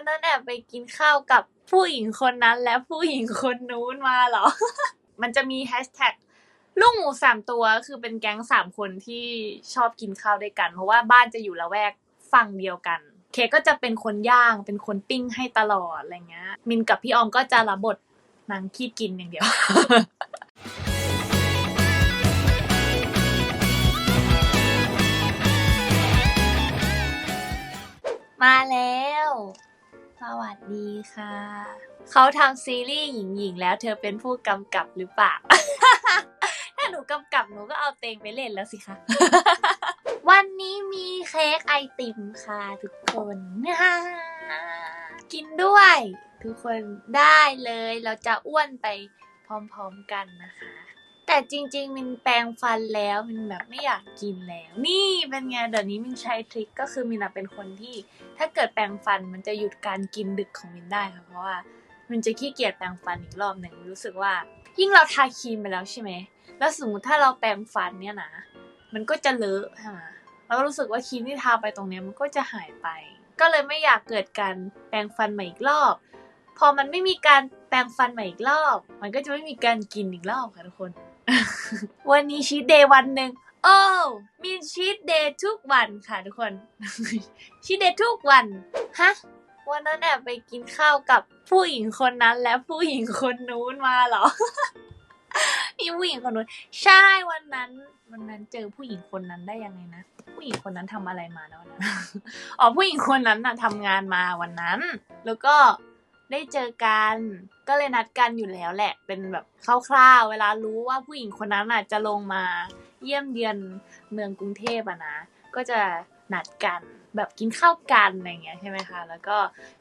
วันนั้นแอบไปกินข้าวกับผู้หญิงคนนั้นและผู้หญิงคนนู้นมาเหรอ มันจะมีแฮชแท็กลูกหมูสามตัวคือเป็นแก๊งสามคนที่ชอบกินข้าวด้วยกัน เพราะว่าบ้านจะอยู่ละแวกฝั่งเดียวกัน เคก็จะเป็นคนย่างเป็นคนปิ้งให้ตลอดอะไรเงี้ย มินกับพี่ออมก็จะรับบทนางขี้กินอย่างเดียวมาแล้ว สวัสดีค่ะ เขาทำซีรีส์หญิงๆแล้ว เธอเป็นผู้กำกับหรือเปล่า ถ้าหนูกำกับหนูก็เอาเตงไปเล่นแล้วสิคะ วันนี้มีเค้กไอติมค่ะทุกคนกินด้วย ทุกคนได้เลย เราจะอ้วนไปพร้อมๆกันนะคะ แต่จริง ๆ มินแปรงฟันแล้วมินแบบไม่อยากกินแล้ว นี่เป็นไงเดี๋ยวนี้มินใช้ทริคก็คือมินอะเป็นคนที่ ถ้าเกิดแปรงฟันมันจะหยุดการกินดึกของมินได้ค่ะเพราะว่ามันจะขี้เกียจแปรงฟันอีกรอบหนึ่งรู้สึกว่า ยิ่งเราทาครีมไปแล้วใช่ไหมแล้วสมมติถ้าเราแปรงฟันเนี่ยนะมันก็จะเลอะใช่ไหมแล้วรู้สึกว่าครีมที่ทาไปตรงเนี้ยมันก็จะหายไป ก็เลยไม่อยากเกิดการแปรงฟันใหม่อีกรอบ พอมันไม่มีการแปรงฟันใหม่อีกรอบ มันก็จะไม่มีการกินอีกรอบค่ะทุกคน วันนี้ชีทเดย์วันหนึ่ง โอ้ มีชีทเดย์ทุกวันค่ะทุกคน ชีทเดย์ทุกวัน ฮะ วันนั้นแอบไปกินข้าวกับผู้หญิงคนนั้นและผู้หญิงคนนู้นมาเหรอ มีผู้หญิงคนนู้น ใช่วันนั้น วันนั้นเจอผู้หญิงคนนั้นได้ยังไงนะ ผู้หญิงคนนั้นทำอะไรมานะวันนั้น อ๋อผู้หญิงคนนั้นน่ะทำงานมาวันนั้น แล้วก็ ได้เจอกัน ก็เลยนัดกันอยู่แล้วแหละ เป็นแบบคร่าวๆ เวลารู้ว่าผู้หญิงคนนั้นอะจะลงมาเยี่ยมเยือนเมืองกรุงเทพอะนะ ก็จะนัดกันแบบกินข้าวกันอะไรเงี้ยใช่ไหมคะ แล้วก็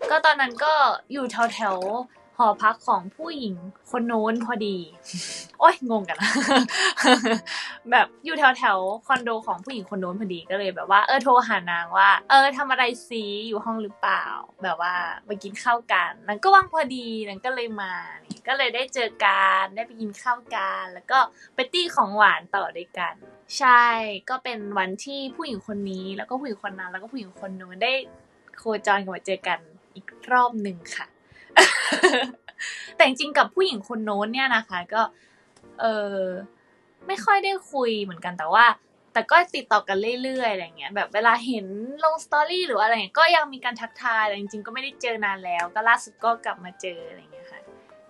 ก็ตอนนั้นก็อยู่แถวแถวๆ หอพักของผู้หญิงคนโน้นพอดี โอ๊ยงงกันนะแบบอยู่แถวแถวคอนโดของผู้หญิงคนโน้นพอดีก็เลยแบบว่าเออโทรหานางว่า เออทำอะไรซีอยู่ห้องหรือเปล่า แบบว่าไปกินข้าวกันนางก็ว่างพอดีนางก็เลยมาก็เลยได้เจอกันได้ไปกินข้าวกันแล้วก็ไปตี้ของหวานต่อด้วยกัน ใช่ก็เป็นวันที่ผู้หญิงคนนี้ แล้วก็ผู้หญิงคนนั้นแล้วก็ผู้หญิงคนนู้นได้โคจรกันมาเจอกันอีกรอบหนึ่งค่ะ แต่จริงๆกับผู้หญิงคนโน้นเนี่ยนะคะ ก็เออไม่ค่อยได้คุยเหมือนกันแต่ว่า แต่ก็ติดต่อกันเรื่อยๆอะไรเงี้ยแบบเวลาเห็นลงสตอรี่หรืออะไรเงี้ยก็ยังมีการทักทายแต่จริงๆก็ไม่ได้เจอนานแล้ว ก็ล่าสุดก็กลับมาเจออะไรเงี้ยค่ะ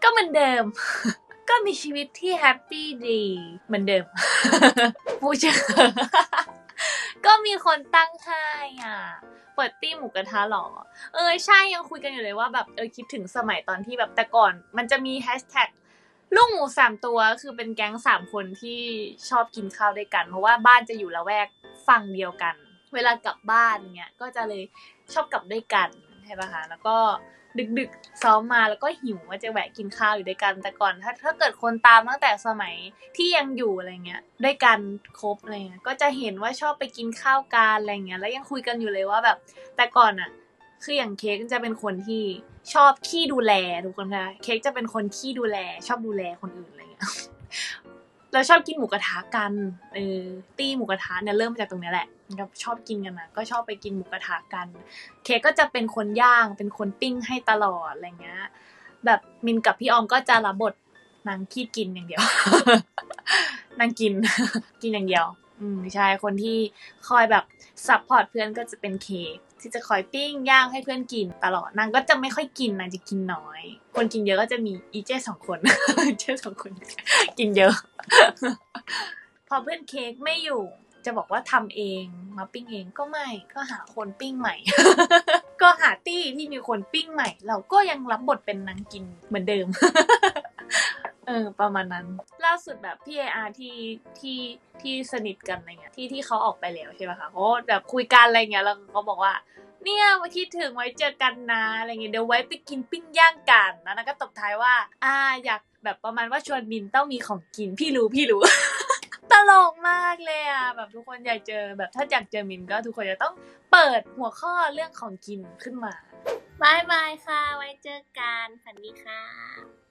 ก็เหมือนเดิม ก็มีชีวิตที่แฮปปี้ดีเหมือนเดิมผู้เจอ ก็มีคนตั้งให้อะ เปิดตี้หมูกระทะหรอ เออใช่ยังคุยกันอยู่เลยว่าแบบเออคิดถึงสมัยตอนที่แบบแต่ก่อน มันจะมีแฮชแท็กลูกหมูสามตัวคือเป็นแก๊งสามคนที่ชอบกินข้าวด้วยกัน เพราะว่าบ้านจะอยู่ละแวกฝั่งเดียวกัน เวลากลับบ้านเงี้ยก็จะเลยชอบกลับด้วยกันใช่ปะคะแล้วก็ ดึกๆซ้อมมาแล้วก็หิวว่าจะแวะกินข้าวอยู่ด้วยกัน แต่ก่อนถ้าถ้าเกิดคนตามตั้งแต่สมัยที่ยังอยู่อะไรเงี้ยด้วยกันครบอะไรเงี้ยก็จะเห็นว่าชอบไปกินข้าวกันอะไรเงี้ยแล้วยังคุยกันอยู่เลยว่าแบบ แต่ก่อนอะคืออย่างเค้กจะเป็นคนที่ชอบขี้ดูแลทุกคนค่ะเค้กจะเป็นคนขี้ดูแล ชอบดูแลคนอื่นอะไรเงี้ย เราชอบกินหมูกระทะกันเออตี้หมูกระทะเนี่ยเริ่มมาจากตรงนี้แหละก็ชอบกินกันนะก็ชอบไปกินหมูกระทะกัน เคก็จะเป็นคนย่างเป็นคนปิ้งให้ตลอดอะไรเงี้ยแบบมินกับพี่ออมก็จะรับบทนางขี้กินอย่างเดียว นางกิน กินอย่างเดียว อืมใช่คนที่คอยแบบซัพพอร์ตเพื่อนก็จะเป็นเคก ที่จะคอยปิ้งย่างให้เพื่อนกินตลอดนางก็จะไม่ค่อยกินนางจะกินน้อย คนกินเยอะก็จะมีอีเจสองคนเจสองคน กินเยอะ พอเพื่อนเค้กไม่อยู่จะบอกว่าทำเองมาปิ้งเองก็ไม่ก็หาคนปิ้งใหม่ ก็หาตี้ที่มีคนปิ้งใหม่ เราก็ยังรับบทเป็นนางกินเหมือนเดิม เออประมาณนั้น ล่าสุดแบบพี่เออาที่ที่ที่สนิทกันอะไรเงี้ยที่ที่เขาออกไปแล้วใช่ไหมคะเขาแบบคุยกันอะไรเงี้ยแล้วเขาบอกว่า เนี่ยมาคิดถึงไว้เจอกันนะอะไรเงี้ยเดี๋ยวไว้ไปกินปิ้งย่างกันแล้วนางก็ตบท้ายว่า อ่าอยากแบบประมาณว่าชวนมินต้องมีของกินพี่รู้พี่รู้ ตลกมากเลยอะแบบทุกคนอยากเจอแบบถ้าอยากเจอมินก็ทุกคนจะต้องเปิดหัวข้อเรื่องของกินขึ้นมาบายบายค่ะ ไว้เจอกันฝันดีค่ะ